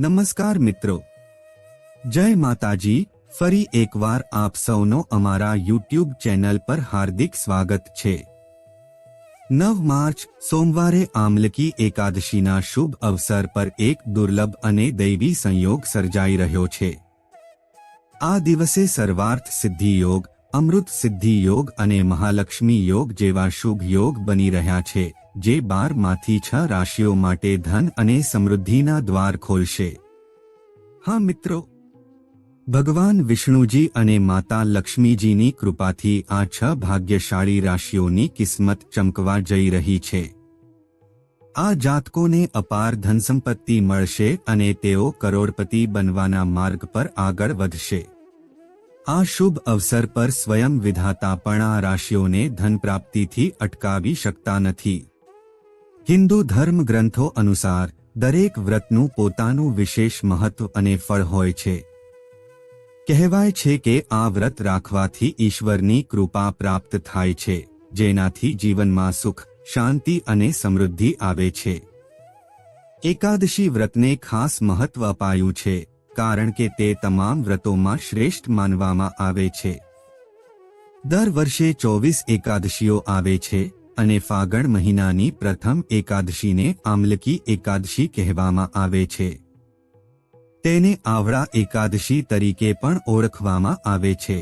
નમસ્કાર મિત્રો. જય માતાજી, ફરી એકવાર આપ સૌનો અમારા યુટ્યુબ ચેનલ પર હાર્દિક સ્વાગત છે. નવ માર્ચ, સોમવારે આમલકી એકાદશીના શુભ અવસર પર એક દુર્લભ અને દૈવી સંયોગ સર્જાઈ રહ્યો છે. આ દિવસે સર્વાર્થ સિદ્ધિ યોગ, અમૃત સિદ્ધિ યોગ અને મહાલક્ષ્મી યોગ જેવા શુભ યોગ બની રહ્યા છે. જે બારમાંથી છ રાશિઓ માટે ધન અને સમૃદ્ધિના દ્વાર ખોલશે. હા મિત્રો, ભગવાન વિષ્ણુજી અને માતા લક્ષ્મીજીની કૃપાથી આ છ ભાગ્યશાળી રાશિઓની કિસ્મત ચમકવા જઈ રહી છે. આ જાતકોને અપાર ધનસંપત્તિ મળશે અને તેઓ કરોડપતિ બનવાના માર્ગ પર આગળ વધશે. આ શુભ અવસર પર સ્વયં વિધાતા પણ આ રાશિઓને ધન પ્રાપ્તિથી અટકાવી શકતા નથી. હિન્દુ ધર્મ ગ્રંથો અનુસાર દરેક વ્રતનું પોતાનું વિશેષ મહત્વ અને ફળ હોય છે. કહેવાય છે કે આ વ્રત રાખવાથી ઈશ્વરની કૃપા પ્રાપ્ત થાય છે, જેનાથી જીવનમાં સુખ, શાંતિ અને સમૃદ્ધિ આવે છે. એકાદશી વ્રતને ખાસ મહત્વ અપાયું છે, કારણ કે તે તમામ વ્રતોમાં શ્રેષ્ઠ માનવામાં આવે છે. દર વર્ષે ચોવીસ એકાદશીઓ આવે છે અને ફાગણ મહિનાની પ્રથમ એકાદશીને આમલકી એકાદશી કહેવામાં આવે છે. તેને આવડા એકાદશી તરીકે પણ ઓળખવામાં આવે છે.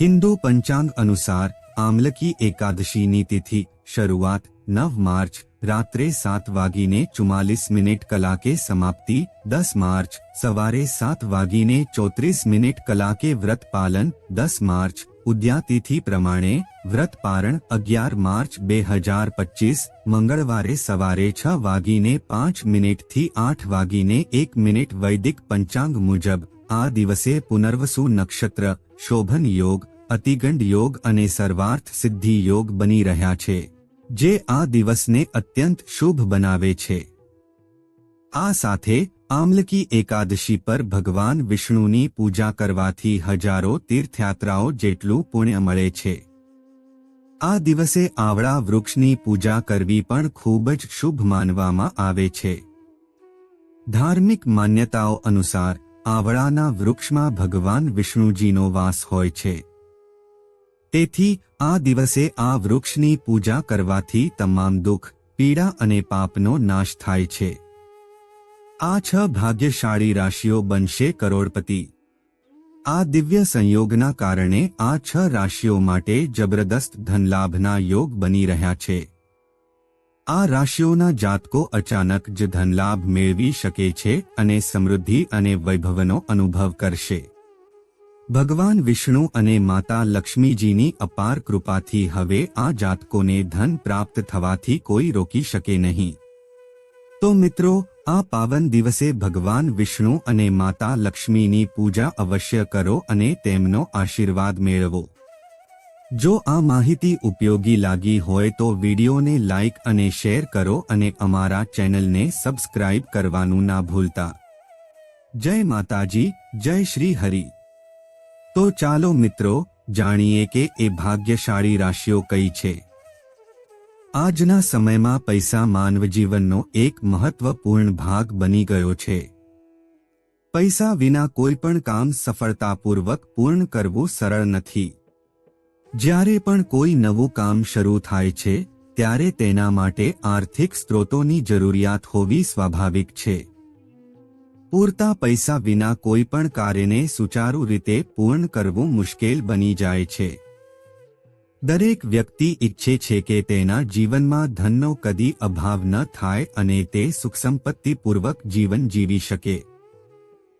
હિન્દુ પંચાંગ અનુસાર આમલકી એકાદશીની તિથિ શરૂઆત નવ માર્ચ રાત્રે સાત વાગીને ચુમ્માલીસ મિનિટ કલાકે સમાપ્તિ દસ માર્ચ સવારે સાત વાગીને ચોત્રીસ મિનિટ કલાકે વ્રત પાલન દસ માર્ચ ઉદ્યાતિથિ પ્રમાણે વ્રત પારણ અગિયાર માર્ચ બે હજાર પચીસ, મંગળવારે સવારે છ વાગીને પાંચ મિનિટથી આઠ વાગીને એક મિનિટ વૈદિક પંચાંગ મુજબ. આ દિવસે પુનર્વસુ નક્ષત્ર, શોભન યોગ, અતિગંડ યોગ અને સર્વાર્થ સિદ્ધિ યોગ બની રહ્યા છે, જે આ દિવસને અત્યંત શુભ બનાવે છે. આ સાથે આમલકી એકાદશી પર ભગવાન વિષ્ણુની પૂજા કરવાથી હજારો તીર્થયાત્રાઓ જેટલું પુણ્ય મળે છે. આ દિવસે આવડા વૃક્ષની પૂજા કરવી પણ ખૂબ જ શુભ માનવામાં આવે છે. ધાર્મિક માન્યતાઓ અનુસાર આવળાના વૃક્ષમાં ભગવાન વિષ્ણુજીનો વાસ હોય છે. તેથી, આ દિવસે આ વૃક્ષની પૂજા કરવાથી તમામ દુઃખ, પીડા અને પાપનો નાશ થાય છે. આ છ ભાગ્યશાળી રાશિઓ બનશે કરોડપતિ. આ દિવ્ય સંયોગના કારણે આ છ રાશિઓ માટે જબરદસ્ત ધનલાભના યોગ બની રહ્યા છે. આ રાશિઓના જાતકો અચાનક જ ધનલાભ મેળવી શકે છે અને સમૃદ્ધિ અને વૈભવનો અનુભવ કરશે. ભગવાન વિષ્ણુ અને માતા લક્ષ્મીજીની અપાર કૃપાથી હવે આ જાતકોને ધન પ્રાપ્ત થવાથી કોઈ રોકી શકે નહીં. તો મિત્રો, આ પાવન દિવસે ભગવાન વિષ્ણુ અને માતા લક્ષ્મીની પૂજા અવશ્ય કરો અને તેમનો આશીર્વાદ મેળવો. જો આ માહિતી ઉપયોગી લાગી હોય તો વિડીયોને લાઇક અને શેર કરો અને અમારા ચેનલને સબસ્ક્રાઇબ કરવાનું ના ભૂલતા. જય માતાજી, જય શ્રી હરિ. તો ચાલો મિત્રો, જાણીએ કે એ ભાગ્યશાળી રાશિઓ કઈ છે. આજના સમયમાં પૈસા માનવ જીવનનો એક મહત્વપૂર્ણ ભાગ બની ગયો છે. પૈસા વિના કોઈ પણ કામ સફળતાપૂર્વક પૂર્ણ કરવું સરળ નથી. જ્યારે પણ કોઈ નવું કામ શરૂ થાય છે, ત્યારે તેના માટે આર્થિક સ્ત્રોતોની જરૂરિયાત હોવી સ્વાભાવિક છે. પૂરતા પૈસા વિના કોઈ પણ કાર્યને સુચારુ રીતે પૂર્ણ કરવું મુશ્કેલ બની જાય છે. દરેક વ્યક્તિ ઈચ્છે છે કે તેના જીવનમાં ધનનો કદી અભાવ ન થાય અને તે સુખસંપત્તિપૂર્વક જીવન જીવી શકે.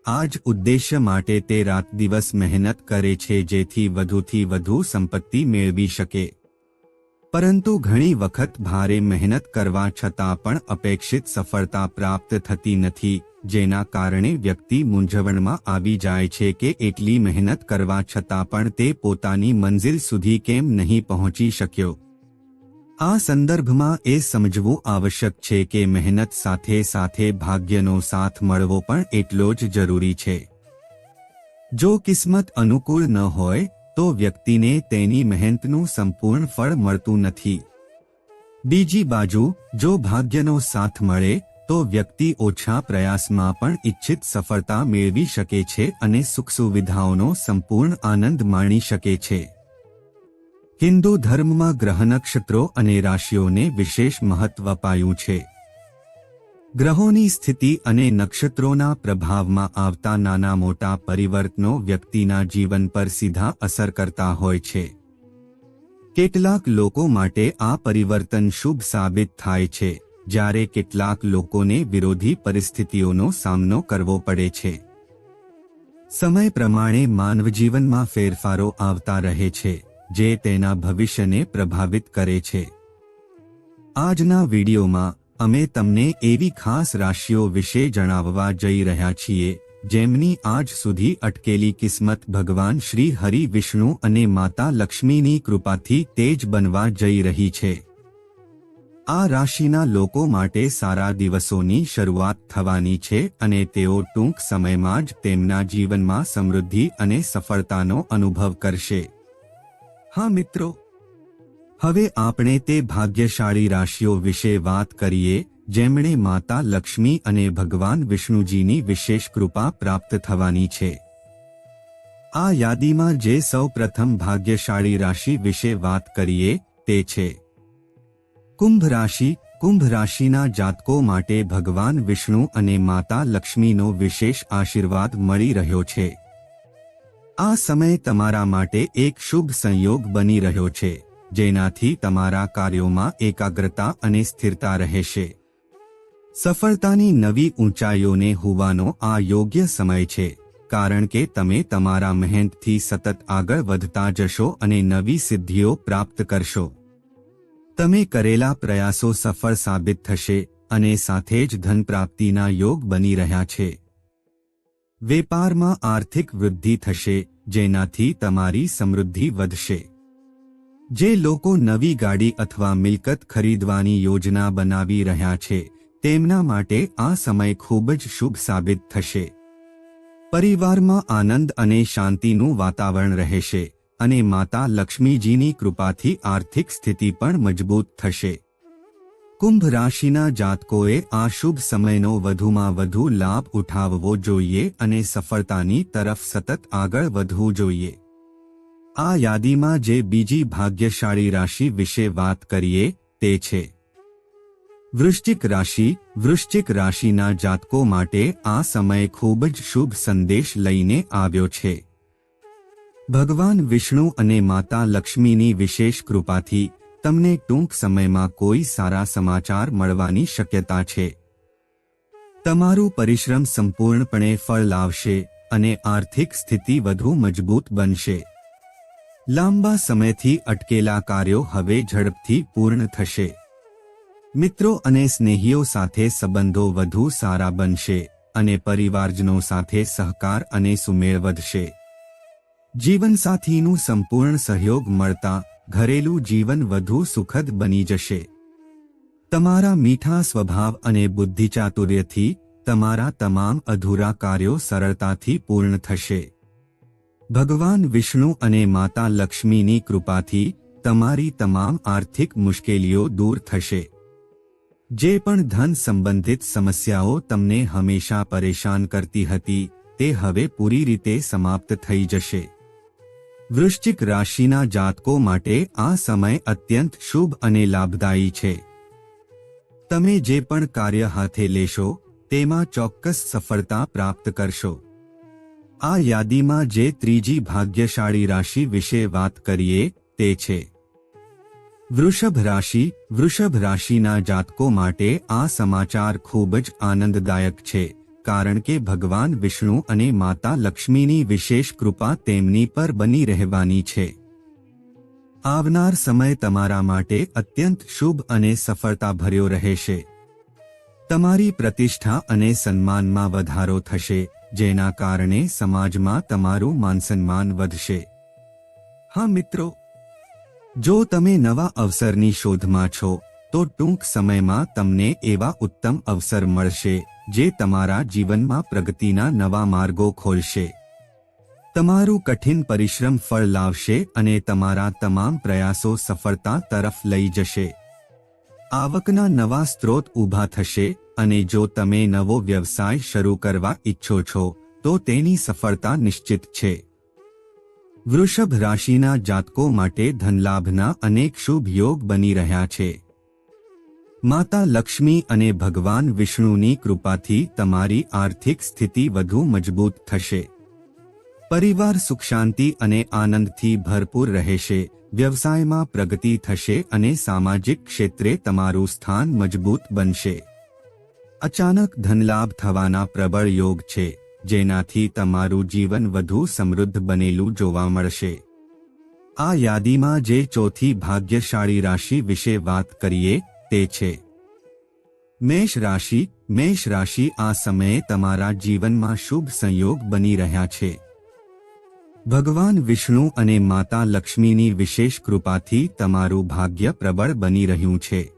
આ જ ઉદ્દેશ્ય માટે તે રાત દિવસ મહેનત કરે છે જેથી વધુથી વધુ સંપત્તિ મેળવી શકે. પરંતુ ઘણી વખત ભારે મહેનત કરવા છતાં પણ અપેક્ષિત સફળતા પ્રાપ્ત થતી નથી. જેના કારણે વ્યક્તિ મૂંઝવણમાં આવી જાય છે કે એટલી મહેનત કરવા છતાં પણ તે પોતાની મંજિલ સુધી કેમ નહીં પહોંચી શક્યો. આ સંદર્ભમાં એ સમજવું આવશ્યક છે કે મહેનત સાથે સાથે ભાગ્યનો સાથ મળવો પણ એટલો જ જરૂરી છે. જો કિસ્મત અનુકૂળ ન હોય, તો વ્યક્તિને તેની મહેનતનું સંપૂર્ણ ફળ મળતું નથી. બીજી બાજુ, જો ભાગ્યનો સાથ મળે તો વ્યક્તિ ઓછા પ્રયાસમાં પણ ઇચ્છિત સફળતા મેળવી શકે છે અને સુખ સુવિધાઓનો સંપૂર્ણ આનંદ માણી શકે છે. હિન્દુ ધર્મમાં ગ્રહ નક્ષત્રો અને રાશિઓને વિશેષ મહત્વ અપાયું છે. ગ્રહોની સ્થિતિ અને નક્ષત્રોના પ્રભાવમાં આવતા નાના મોટા પરિવર્તનો વ્યક્તિના જીવન પર સીધા અસર કરતા હોય છે. કેટલાક લોકો માટે આ પરિવર્તન શુભ સાબિત થાય છે. જ્યારે કેટલાક લોકોને વિરોધી પરિસ્થિતિઓનો સામનો કરવો પડે છે. સમય પ્રમાણે માનવજીવનમાં ફેરફારો આવતા રહે છે, જે તેના ભવિષ્યને પ્રભાવિત કરે છે. આજના વિડીયોમાં, અમે તમને એવી ખાસ રાશિઓ વિશે જણાવવા જઈ રહ્યા છીએ, જેમની આજ સુધી અટકેલી કિસ્મત ભગવાન શ્રી હરિ વિષ્ણુ અને માતા લક્ષ્મીની કૃપાથી તેજ બનવા જઈ રહી છે. આ રાશિના લોકો માટે સારા દિવસોની શરૂઆત થવાની છે અને તેઓ ટૂંક સમયમાં જ તેમના જીવનમાં સમૃદ્ધિ અને સફળતાનો અનુભવ કરશે. હા, મિત્રો. હવે આપણે તે ભાગ્યશાળી રાશિઓ વિશે વાત કરીએ, જેમણે માતા લક્ષ્મી અને ભગવાન વિષ્ણુજીની વિશેષ કૃપા પ્રાપ્ત થવાની છે. આ યાદીમાં જે સૌ પ્રથમ ભાગ્યશાળી રાશિ વિશે વાત કરીએ, તે છે. કુંભ રાશિ કુંભ રાશિના જાતકો માટે ભગવાન વિષ્ણુ અને માતા લક્ષ્મીનો વિશેષ આશીર્વાદ મળી રહ્યો છે. આ સમય તમારા માટે એક શુભ સંયોગ બની રહ્યો છે, જેનાથી તમારા કાર્યોમાં એકાગ્રતા અને સ્થિરતા રહેશે. સફળતાની નવી ઊંચાઈઓને હોવાનો આ યોગ્ય સમય છે, કારણ કે તમે તમારા મહેનતથી સતત આગળ વધતા જશો અને નવી સિદ્ધિઓ પ્રાપ્ત કરશો. તમે કરેલા પ્રયાસો સફળ સાબિત થશે અને સાથે જ ધન પ્રાપ્તિના યોગ બની રહ્યા છે. વેપારમાં આર્થિક વૃદ્ધિ થશે, જેનાથી તમારી સમૃદ્ધિ વધશે. જે લોકો નવી ગાડી અથવા મિલકત ખરીદવાની યોજના બનાવી રહ્યા છે, તેમના માટે આ સમય ખૂબ જ શુભ સાબિત થશે. પરિવારમાં આનંદ અને શાંતિનું વાતાવરણ રહેશે. અને માતા લક્ષ્મીજીની કૃપાથી આર્થિક સ્થિતિ પણ મજબૂત થશે. કુંભ રાશિના જાતકોએ આ શુભ સમયનો વધુમાં વધુ લાભ ઉઠાવવો જોઈએ અને સફળતાની તરફ સતત આગળ વધવું જોઈએ. આ યાદીમાં જે બીજી ભાગ્યશાળી રાશિ વિશે વાત કરીએ, તે છે. વૃશ્ચિક રાશિ, વૃશ્ચિક રાશિના જાતકો માટે આ સમય ખૂબ જ શુભ સંદેશ લઈને આવ્યો છે. ભગવાન વિષ્ણુ અને માતા લક્ષ્મીની વિશેષ કૃપાથી તમને ટૂંક સમયમાં કોઈ સારા સમાચાર મળવાની શક્યતા છે. તમારું પરિશ્રમ સંપૂર્ણપણે ફળ લાવશે અને આર્થિક સ્થિતિ વધુ મજબૂત બનશે. લાંબા સમયથી અટકેલા કાર્યો હવે ઝડપથી પૂર્ણ થશે. મિત્રો અને સ્નેહીઓ સાથે સંબંધો વધુ સારા બનશે અને પરિવારજનો સાથે સહકાર અને સુમેળ વધશે. જીવનસાથીનું સંપૂર્ણ સહયોગ મળતા ઘરેલું જીવન વધુ સુખદ બની જશે. તમારા મીઠા સ્વભાવ અને બુદ્ધિચાતુર્યથી તમારા તમામ અધૂરા કાર્યો સરળતાથી પૂર્ણ થશે. ભગવાન વિષ્ણુ અને માતા લક્ષ્મીની કૃપાથી તમારી તમામ આર્થિક મુશ્કેલીઓ દૂર થશે. જે પણ ધન સંબંધિત સમસ્યાઓ તમને હંમેશા પરેશાન કરતી હતી, તે હવે પૂરી રીતે સમાપ્ત થઈ જશે. વૃશ્ચિક રાશિના જાતકો માટે આ સમય અત્યંત શુભ અને લાભદાયી છે. તમે જે પણ કાર્ય હાથે લેશો, તેમાં ચોક્કસ સફળતા પ્રાપ્ત કરશો. આ યાદીમાં જે ત્રીજી ભાગ્યશાળી રાશિ વિશે વાત કરીએ, તે છે. વૃષભ રાશિ, વૃષભ રાશિના જાતકો માટે આ સમાચાર ખૂબ જ આનંદદાયક છે. કારણ કે ભગવાન વિષ્ણુ અને માતા લક્ષ્મીની વિશેષ કૃપા તેમની પર બની રહેવાની છે. આવનાર સમય તમારા માટે અત્યંત શુભ અને સફળતાભર્યો રહેશે. તમારી પ્રતિષ્ઠા અને સન્માનમાં વધારો થશે, જેના કારણે સમાજમાં તમારું માનસન્માન વધશે. હા મિત્રો, જો તમે નવા અવસરની શોધમાં છો તો ટૂંક સમયમાં તમને એવા ઉત્તમ અવસર મળશે, જે તમારા જીવનમાં પ્રગતિના નવા માર્ગો ખોલશે. તમારું કઠિન પરિશ્રમ ફળ લાવશે અને તમારા તમામ પ્રયાસો સફળતા તરફ લઈ જશે. આવકના નવા સ્ત્રોત ઊભા થશે અને જો તમે નવો વ્યવસાય શરૂ કરવા ઈચ્છો છો, તો તેની સફળતા નિશ્ચિત છે. વૃષભ રાશિના જાતકો માટે ધનલાભના અનેક શુભ યોગ બની રહ્યા છે. માતા લક્ષ્મી અને ભગવાન વિષ્ણુની કૃપાથી તમારી આર્થિક સ્થિતિ વધુ મજબૂત થશે. પરિવાર સુખ શાંતિ અને આનંદથી ભરપૂર રહેશે, વ્યવસાયમાં પ્રગતિ થશે અને સામાજિક ક્ષેત્રે તમારું સ્થાન મજબૂત બનશે. અચાનક ધનલાભ થવાના પ્રબળ યોગ છે, જેનાથી તમારું જીવન વધુ સમૃદ્ધ બનેલું જોવા મળશે. આ યાદીમાં જે ચોથી ભાગ્યશાળી રાશિ વિશે વાત કરીએ તે છે. મેષ રાશિ મેષ રાશિ આ સમયે તમારા જીવનમાં શુભ સંયોગ બની રહ્યા છે. ભગવાન વિષ્ણુ અને માતા લક્ષ્મીની વિશેષ કૃપાથી તમારું ભાગ્ય પ્રબળ બની રહ્યું છે.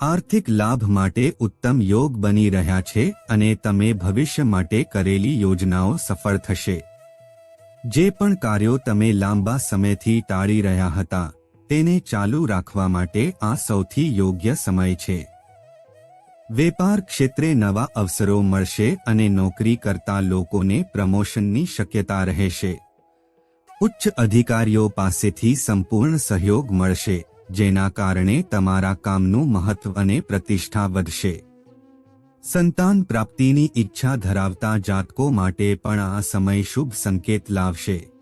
આર્થિક લાભ માટે ઉત્તમ યોગ બની રહ્યા છે અને તમે ભવિષ્ય માટે કરેલી યોજનાઓ સફળ થશે. જે પણ કાર્યો તમે લાંબા સમયથી ટાળી રહ્યા હતા. તેને ચાલુ રાખવા માટે આ સૌથી યોગ્ય સમય છે. વેપાર ક્ષેત્રે નવા અવસરો મળશે અને નોકરી કરતા લોકોને પ્રમોશનની શક્યતા રહેશે. ઉચ્ચ અધિકારીઓ પાસેથી સંપૂર્ણ સહયોગ મળશે, જેના કારણે તમારા કામનું મહત્વ અને પ્રતિષ્ઠા વધશે. સંતાન પ્રાપ્તિની ઈચ્છા ધરાવતા જાતકો માટે પણ આ સમય શુભ સંકેત લાવશે.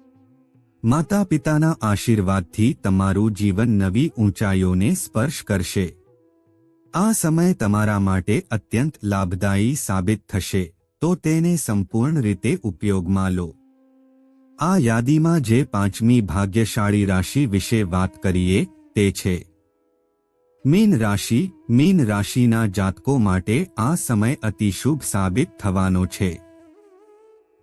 માતા પિતાના આશીર્વાદથી તમારું જીવન નવી ઊંચાઈઓને સ્પર્શ કરશે. આ સમય તમારા માટે અત્યંત લાભદાયી સાબિત થશે, તો તેને સંપૂર્ણ રીતે ઉપયોગમાં લો. આ યાદીમાં જે પાંચમી ભાગ્યશાળી રાશિ વિશે વાત કરીએ, તે છે. મીન રાશિ, મીન રાશિના જાતકો માટે આ સમય અતિશુભ સાબિત થવાનો છે.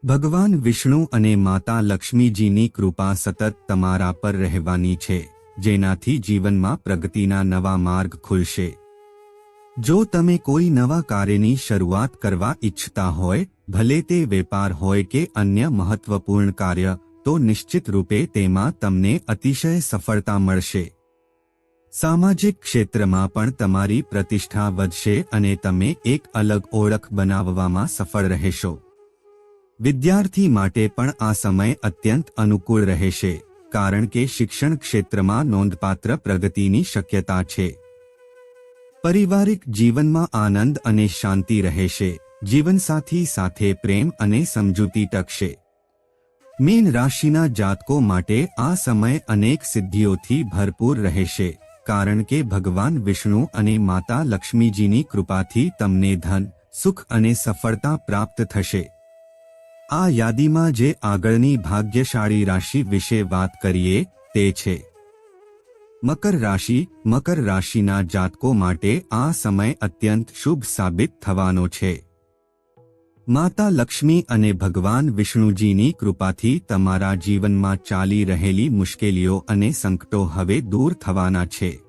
ભગવાન વિષ્ણુ અને માતા લક્ષ્મીજીની કૃપા સતત તમારા પર રહેવાની છે, જેનાથી જીવનમાં પ્રગતિના નવા માર્ગ ખુલશે. જો તમે કોઈ નવા કાર્યની શરૂઆત કરવા ઈચ્છતા હોય, ભલે તે વેપાર હોય કે અન્ય મહત્વપૂર્ણ કાર્ય, તો નિશ્ચિત રૂપે તેમાં તમને અતિશય સફળતા મળશે. સામાજિક ક્ષેત્રમાં પણ તમારી પ્રતિષ્ઠા વધશે અને તમે એક અલગ ઓળખ બનાવવામાં સફળ રહેશો. વિદ્યાર્થી માટે પણ આ સમય અત્યંત અનુકૂળ રહેશે, કારણ કે શિક્ષણ ક્ષેત્રમાં નોંધપાત્ર પ્રગતિની શક્યતા છે. પારિવારિક જીવનમાં આનંદ અને શાંતિ રહેશે, જીવનસાથી સાથે પ્રેમ અને સમજૂતી ટકશે. મીન રાશિના જાતકો માટે આ સમય અનેક સિદ્ધિઓથી ભરપૂર રહેશે, કારણ કે ભગવાન વિષ્ણુ અને માતા લક્ષ્મીજીની કૃપાથી તમને ધન, સુખ અને સફળતા પ્રાપ્ત થશે. આ યાદીમાં જે આગળની ભાગ્યશાળી રાશિ વિશે વાત કરીએ, તે છે. મકર રાશિ, મકર રાશિના જાતકો માટે આ સમય અત્યંત શુભ સાબિત થવાનો છે. માતા લક્ષ્મી અને ભગવાન વિષ્ણુજીની કૃપાથી તમારા જીવનમાં ચાલી રહેલી મુશ્કેલીઓ અને સંકટો હવે દૂર થવાના છે.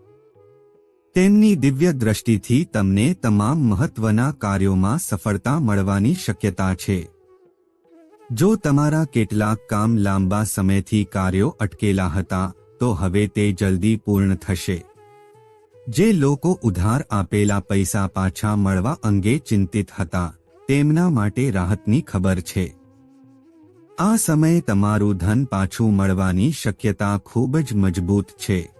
તેમની દિવ્ય દ્રષ્ટિથી તમને તમામ મહત્વના કાર્યોમાં સફળતા મળવાની શક્યતા છે. જો તમારા કેટલાક કામ લાંબા સમયથી કાર્યો અટકેલા હતા, તો હવે તે જલ્દી પૂર્ણ થશે. જે લોકો ઉધાર આપેલા પૈસા પાછા મળવા અંગે ચિંતિત હતા, તેમના માટે રાહતની ખબર છે. આ સમયે તમારું ધન પાછું મળવાની શક્યતા ખૂબ જ મજબૂત છે.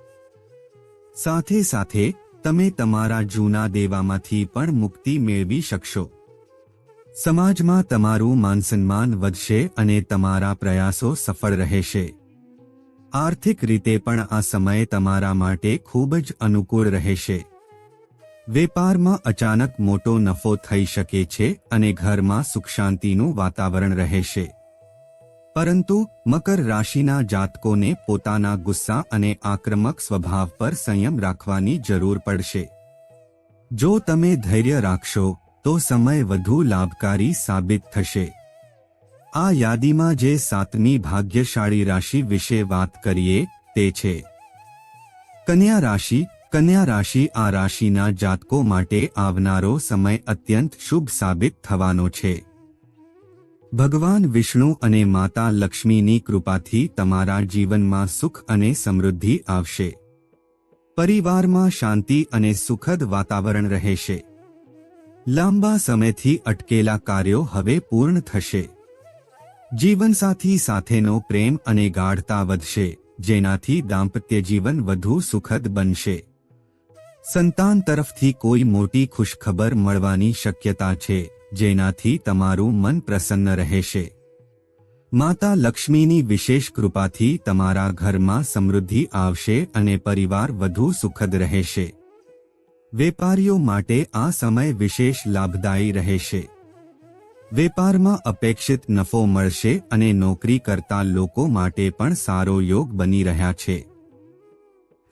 સાથે સાથે, તમે તમારા જૂના દેવામાંથી પણ મુક્તિ મેળવી શકશો. સમાજમાં તમારું માનસન્માન વધશે અને તમારા પ્રયાસો સફળ રહેશે. આર્થિક રીતે પણ આ સમય તમારા માટે ખૂબ જ અનુકૂળ રહેશે. વેપારમાં અચાનક મોટો નફો થઈ શકે છે અને ઘરમાં સુખ શાંતિનું વાતાવરણ રહેશે. પરંતુ મકર રાશિના જાતકોને પોતાના ગુસ્સા અને આક્રમક સ્વભાવ પર સંયમ રાખવાની જરૂર પડશે. જો તમે ધૈર્ય રાખશો તો સમય વધુ લાભકારી સાબિત થશે. આ યાદીમાં જે સાતમી ભાગ્યશાળી રાશિ વિશે વાત કરીએ, તે છે. કન્યા રાશિ કન્યા રાશિ આ રાશિના જાતકો માટે આવનારો સમય અત્યંત શુભ સાબિત થવાનો છે. ભગવાન વિષ્ણુ અને માતા લક્ષ્મીની કૃપાથી તમારા જીવનમાં સુખ અને સમૃદ્ધિ આવશે. પરિવારમાં શાંતિ અને સુખદ વાતાવરણ રહેશે. લાંબા સમયથી અટકેલા કાર્યો હવે પૂર્ણ થશે. જીવનસાથી સાથેનો પ્રેમ અને ગાઢતા વધશે, જેનાથી દાંપત્ય જીવન વધુ સુખદ બનશે. સંતાન તરફથી કોઈ મોટી ખુશખબર મળવાની શક્યતા છે, જેનાથી તમારું મન પ્રસન્ન રહેશે. માતા લક્ષ્મીની વિશેષ કૃપાથી તમારા ઘરમાં સમૃદ્ધિ આવશે અને પરિવાર વધુ સુખદ રહેશે. વેપારીઓ માટે આ સમય વિશેષ લાભદાયી રહેશે. વેપારમાં અપેક્ષિત નફો મળશે અને નોકરી કરતા લોકો માટે પણ સારો યોગ બની રહ્યા છે.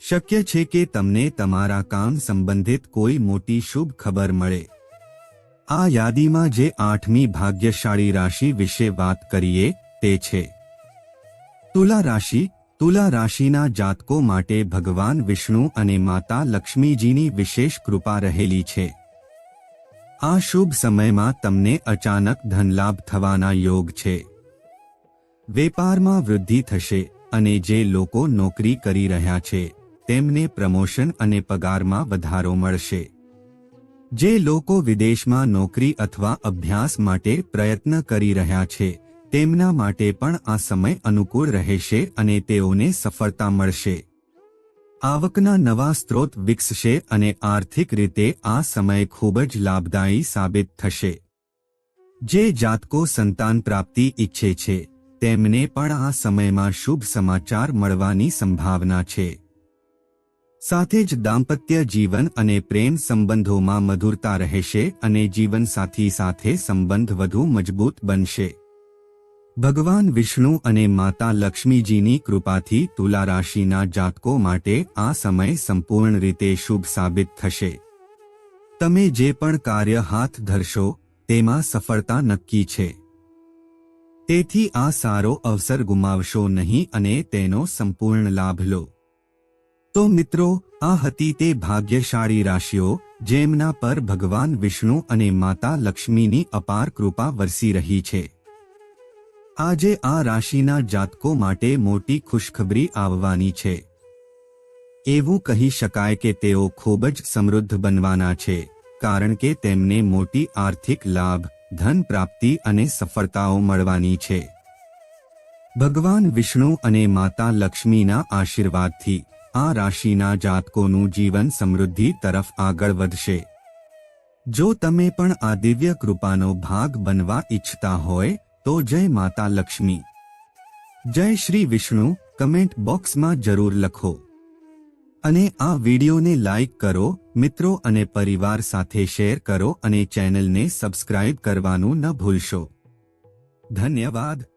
શક્ય છે કે તમને તમારા કામ સંબંધિત કોઈ મોટી શુભ ખબર મળે. આ યાદીમાં જે આઠમી ભાગ્યશાળી રાશિ વિશે વાત કરીએ તે છે. તુલા રાશિ તુલા રાશિના જાતકો માટે ભગવાન વિષ્ણુ અને માતા લક્ષ્મીજીની વિશેષ કૃપા રહેલી છે. આ શુભ સમયમાં તમને અચાનક ધનલાભ થવાના યોગ છે. વેપારમાં વૃદ્ધિ થશે અને જે લોકો નોકરી કરી રહ્યા છે, તેમને પ્રમોશન અને પગારમાં વધારો મળશે. જે લોકો વિદેશમાં નોકરી અથવા અભ્યાસ માટે પ્રયત્ન કરી રહ્યા છે તેમના માટે પણ આ સમય અનુકૂળ રહેશે અને તેઓને સફળતા મળશે. આવકના નવા સ્ત્રોત વિકસશે અને આર્થિક રીતે આ સમય ખૂબ જ લાભદાયી સાબિત થશે. જે જાતકો સંતાન પ્રાપ્તિ ઈચ્છે છે, તેમને પણ આ સમયમાં શુભ સમાચાર મળવાની સંભાવના છે. સાથે જ દાંપત્ય જીવન અને પ્રેમ સંબંધોમાં મધુરતા રહેશે અને જીવનસાથી સાથે સંબંધ વધુ મજબૂત બનશે. ભગવાન વિષ્ણુ અને માતા લક્ષ્મીજીની કૃપાથી તુલા રાશિના જાતકો માટે આ સમય સંપૂર્ણ રીતે શુભ સાબિત થશે. તમે જે પણ કાર્ય હાથ ધરશો, તેમાં સફળતા નક્કી છે. તેથી આ સારો અવસર ગુમાવશો નહીં અને તેનો સંપૂર્ણ લાભ લો. તો મિત્રો, આ હતી તે ભાગ્યશાળી રાશિઓ, જેમના પર ભગવાન વિષ્ણુ અને માતા લક્ષ્મીની અપાર કૃપા વરસી રહી છે. આજે આ રાશિના જાતકો માટે મોટી ખુશખબરી આવવાની છે. એવું કહી શકાય કે તેઓ ખૂબ જ સમૃદ્ધ બનવાના છે, કારણ કે તેમને મોટી આર્થિક લાભ, ધન પ્રાપ્તિ અને સફળતાઓ મળવાની છે. ભગવાન વિષ્ણુ અને માતા લક્ષ્મીના આશીર્વાદથી આ રાશિના જાતકોનું જીવન સમૃદ્ધિ તરફ આગળ વધશે. જો તમે પણ આ દિવ્ય કૃપાનો ભાગ બનવા ઈચ્છતા હોય તો જય માતા લક્ષ્મી. જય શ્રી વિષ્ણુ, કમેન્ટ બોક્સમાં જરૂર લખો. અને આ વિડીયોને લાઇક કરો, મિત્રો અને પરિવાર સાથે શેર કરો અને ચેનલને સબસ્ક્રાઇબ કરવાનું ન ભૂલશો. ધન્યવાદ.